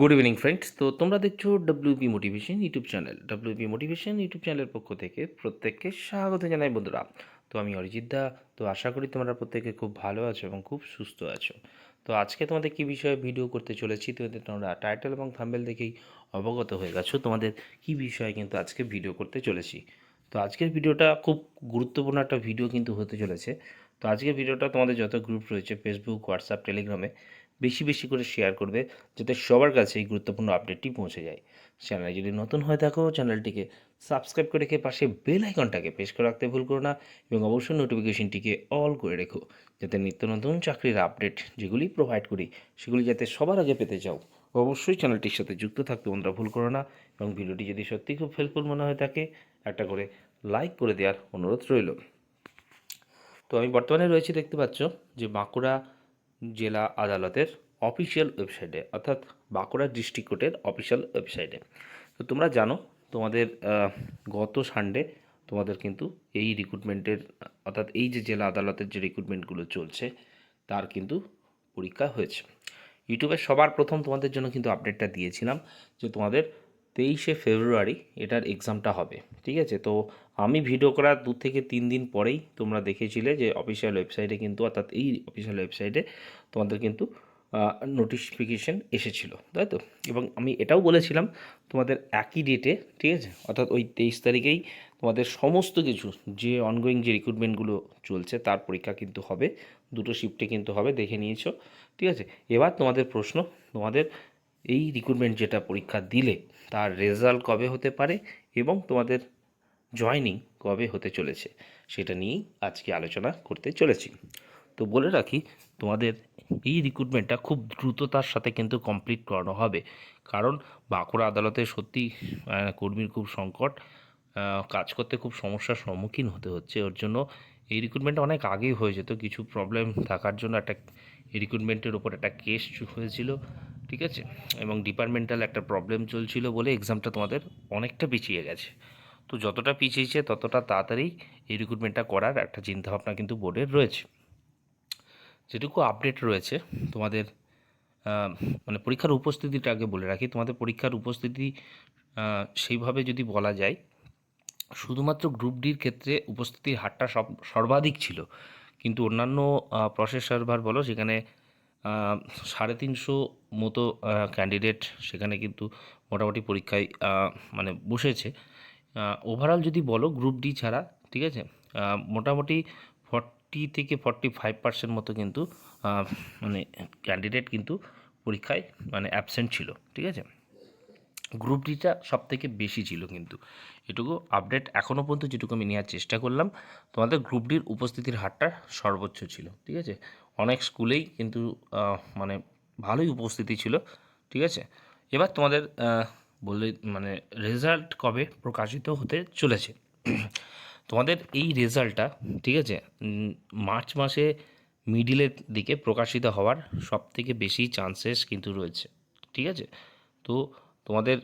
Good evening friends তো তোমরা দেখছ WP motivation YouTube channel WP motivation YouTube চ্যানেলের পক্ষ থেকে প্রত্যেককে স্বাগত জানাই, বন্ধুরা। তো আমি অরিজিৎ দা। তো আশা করি তোমরা প্রত্যেকে খুব ভালো আছো এবং খুব সুস্থ আছো। তো আজকে তোমাদের কী বিষয়ে ভিডিও করতে চলেছি তোমাদের তোমরা টাইটেল এবং থাম্বেল দেখেই অবগত হয়ে গেছো, তোমাদের কী বিষয়ে কিন্তু আজকে ভিডিও করতে চলেছি। তো আজকের ভিডিওটা খুব গুরুত্বপূর্ণ একটা ভিডিও কিন্তু হতে চলেছে। তো আজকের ভিডিওটা তোমাদের যত গ্রুপ রয়েছে ফেসবুক হোয়াটসঅ্যাপ টেলিগ্রামে বেশি বেশি করে শেয়ার করবে যাতে সবার কাছে এই গুরুত্বপূর্ণ আপডেটটি পৌঁছে যায়। চ্যানেলে যদি নতুন হয়ে থাকো চ্যানেলটিকে সাবস্ক্রাইব করে রেখে পাশে বেল আইকনটাকে প্রেস করে রাখতে ভুল করো না এবং অবশ্যই নোটিফিকেশনটিকে অল করে রেখো যাতে নিত্য নতুন চাকরির আপডেট যেগুলি প্রোভাইড করি, সেগুলি যাতে সবার আগে পেতে চাও। অবশ্যই চ্যানেলটির সাথে যুক্ত থাকতে তোমরা ভুল করো না এবং ভিডিওটি যদি সত্যি খুব হেল্পফুল মনে হয়ে থাকে, একটা করে লাইক করে দেওয়ার অনুরোধ রইল। তো আমি বর্তমানে রয়েছি, দেখতে পাচ্ছ যে বাঁকুড়া জেলা আদালতের অফিসিয়াল ওয়েবসাইটে, অর্থাৎ বাঁকুড়া ডিস্ট্রিক্ট কোর্টের অফিসিয়াল ওয়েবসাইটে। তো তোমরা জানো, তোমাদের গত সানডে তোমাদের কিন্তু এই রিক্রুটমেন্টের অর্থাৎ এই যে জেলা আদালতের যে রিক্রুটমেন্টগুলো চলছে, তার কিন্তু পরীক্ষা হয়েছে। ইউটিউবে সবার প্রথম তোমাদের জন্য কিন্তু আপডেটটা দিয়েছিলাম যে তোমাদের তেইশে ফেব্রুয়ারি এটার এক্সামটা হবে, ঠিক আছে? তো আমি ভিডিও করার দু থেকে তিন দিন পরেই তোমরা দেখেছিলে যে অফিসিয়াল ওয়েবসাইটে কিন্তু, অর্থাৎ এই অফিসিয়াল ওয়েবসাইটে তোমাদের কিন্তু নোটিফিকেশন এসেছিল, তাই তো? এবং আমি এটাও বলেছিলাম, তোমাদের একই ডেটে ঠিক আছে? অর্থাৎ ওই তেইশ তারিখেই তোমাদের সমস্ত কিছু, যে অনগোয়িং যে রিক্রুটমেন্টগুলো চলছে, তার পরীক্ষা কিন্তু হবে, দুটো শিফটে কিন্তু হবে, দেখে নিয়েছো, ঠিক আছে? এবার তোমাদের প্রশ্ন, তোমাদের এই রিক্রুটমেন্ট যেটা পরীক্ষা দিলে তার রেজাল্ট কবে হতে পারে এবং তোমাদের জয়নিং কবে হতে চলেছে সেটা নিয়েই আজকে আলোচনা করতে চলেছি। তো বলে রাখি, তোমাদের এই রিক্রুটমেন্টটা খুব দ্রুততার সাথে কিন্তু কমপ্লিট করানো হবে। কারণ বাঁকুড়া আদালতে সত্যি কর্মীর খুব সংকট কাজ করতে খুব সমস্যার সম্মুখীন হতে হচ্ছে। ওর জন্য এই রিক্রুটমেন্টটা অনেক আগেই হয়ে যেত। কিছু প্রবলেম থাকার জন্য একটা রিক্রুটমেন্টের উপর একটা কেস হয়েছিল। ঠিক আছে? এবং ডিপার্টমেন্টাল একটা প্রবলেম চলছিল বলে এক্সামটা তোমাদের অনেকটা পিছিয়ে গেছে। তো যতটা পিছিয়েছে ততটা তাড়াতাড়ি এই রিক্রুটমেন্টটা করার একটা চিন্তাভাবনা কিন্তু বোর্ডের রয়েছে। যেটুকু আপডেট রয়েছে, তোমাদের মানে পরীক্ষার উপস্থিতিটা আগে বলে রাখি। তোমাদের পরীক্ষার উপস্থিতি সেইভাবে যদি বলা যায়, শুধুমাত্র গ্রুপ ডির ক্ষেত্রে উপস্থিতির হারটা সব সর্বাধিক ছিল। কিন্তু অন্যান্য প্রসেস সার্ভার বলো সেখানে সাড়ে তিনশো মতো ক্যান্ডিডেট সেখানে কিন্তু মোটামুটি পরীক্ষায় মানে বসেছে। ওভারঅল যদি বলো গ্রুপ ডি ছাড়া, ঠিক আছে? মোটামুটি ফর্টি থেকে ফর্টি ফাইভ পার্সেন্ট মতো কিন্তু মানে ক্যান্ডিডেট কিন্তু পরীক্ষায় মানে অ্যাবসেন্ট ছিল, ঠিক আছে? গ্রুপ ডিটা সব থেকে বেশি ছিল কিন্তু। এটুকু আপডেট এখনও পর্যন্ত যেটুকু আমি নেওয়ার চেষ্টা করলাম, তোমাদের গ্রুপ ডির উপস্থিতির হারটা সর্বোচ্চ ছিল, ঠিক আছে? অনেক স্কুলেই কিন্তু মানে ভালোই উপস্থিতি ছিল, ঠিক আছে? এবার তোমাদের বললে মানে রেজাল্ট কবে প্রকাশিত হতে চলেছে? তোমাদের এই রেজাল্টটা ঠিক আছে মার্চ মাসে মিডিলের দিকে প্রকাশিত হওয়ার সব থেকে বেশি চান্সেস কিন্তু রয়েছে, ঠিক আছে? তো তোমাদের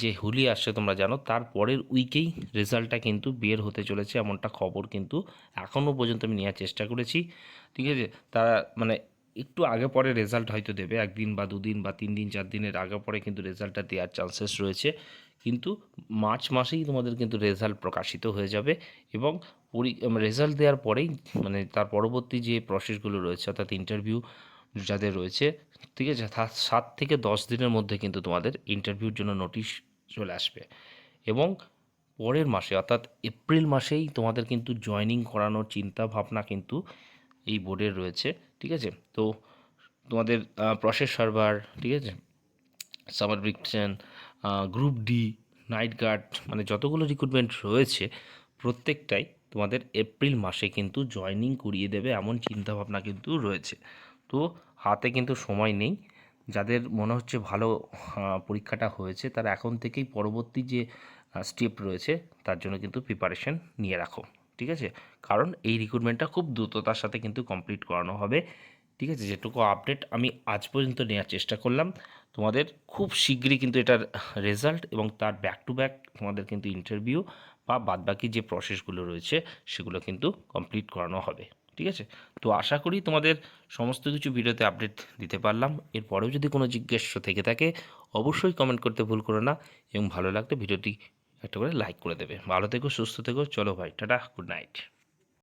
যে হুলি আসছে তোমরা জানো, তার পরের উইকেই রেজাল্টটা কিন্তু বের হতে চলেছে, এমনটা খবর কিন্তু এখনও পর্যন্ত আমি নেওয়ার চেষ্টা করেছি। ঠিক আছে? তারা মানে একটু আগে পরে রেজাল্ট হয়তো দেবে, একদিন বা দুদিন বা তিন দিন, চার দিনের আগে পরে কিন্তু রেজাল্টটা দেওয়ার চান্সেস রয়েছে। কিন্তু মার্চ মাসেই তোমাদের কিন্তু রেজাল্ট প্রকাশিত হয়ে যাবে এবং রেজাল্ট দেওয়ার পরেই মানে তার পরবর্তী যে প্রসেসগুলো রয়েছে, অর্থাৎ ইন্টারভিউ যাদের রয়েছে, ঠিক আছে? সাত থেকে দশ দিনের মধ্যে কিন্তু তোমাদের ইন্টারভিউর জন্য নোটিশ চলে আসবে। এবং পরের মাসে, অর্থাৎ এপ্রিল মাসেই তোমাদের কিন্তু জয়েনিং করানোর চিন্তা ভাবনা কিন্তু এই বোর্ডের রয়েছে, ঠিক আছে? তো তোমাদের প্রসেস সার্ভার ঠিক আছে? সামার ব্রিকশন গ্রুপ ডি নাইট গার্ড মানে যতগুলো রিক্রুটমেন্ট রয়েছে, প্রত্যেকটাই তোমাদের এপ্রিল মাসে কিন্তু জয়েনিং করিয়ে দেবে, এমন চিন্তাভাবনা কিন্তু রয়েছে। তো হাতে কিন্তু সময় নেই। যাদের মনে হচ্ছে ভালো পরীক্ষাটা হয়েছে, তারা এখন থেকেই পরবর্তী যে স্টেপ রয়েছে, তার জন্য কিন্তু প্রিপারেশন নিয়ে রাখো। ঠিক আছে? কারণ এই রিক্রুটমেন্টটা খুব দ্রুততার সাথে কিন্তু কমপ্লিট করানো হবে। ঠিক আছে? যেটুকু আপডেট আমি আজ পর্যন্ত নেওয়ার চেষ্টা করলাম। তোমাদের খুব শীঘ্রই কিন্তু এটার রেজাল্ট এবং তার ব্যাক টু ব্যাক তোমাদের কিন্তু ইন্টারভিউ বা বাদবাকি যে প্রসেসগুলো রয়েছে, সেগুলো কিন্তু কমপ্লিট করানো হবে। ঠিক আছে? তো আশা করি তোমাদের সমস্ত কিছু ভিডিওতে আপডেট দিতে পারলাম। এরপরেও যদি কোনো জিজ্ঞাস্য থেকে থাকে, অবশ্যই কমেন্ট করতে ভুল করো না। এবং ভালো লাগলে ভিডিওটি একটা করে লাইক করে দেবে। ভালো থেকো সুস্থ থেকো চলো ভাই টাটা গুড নাইট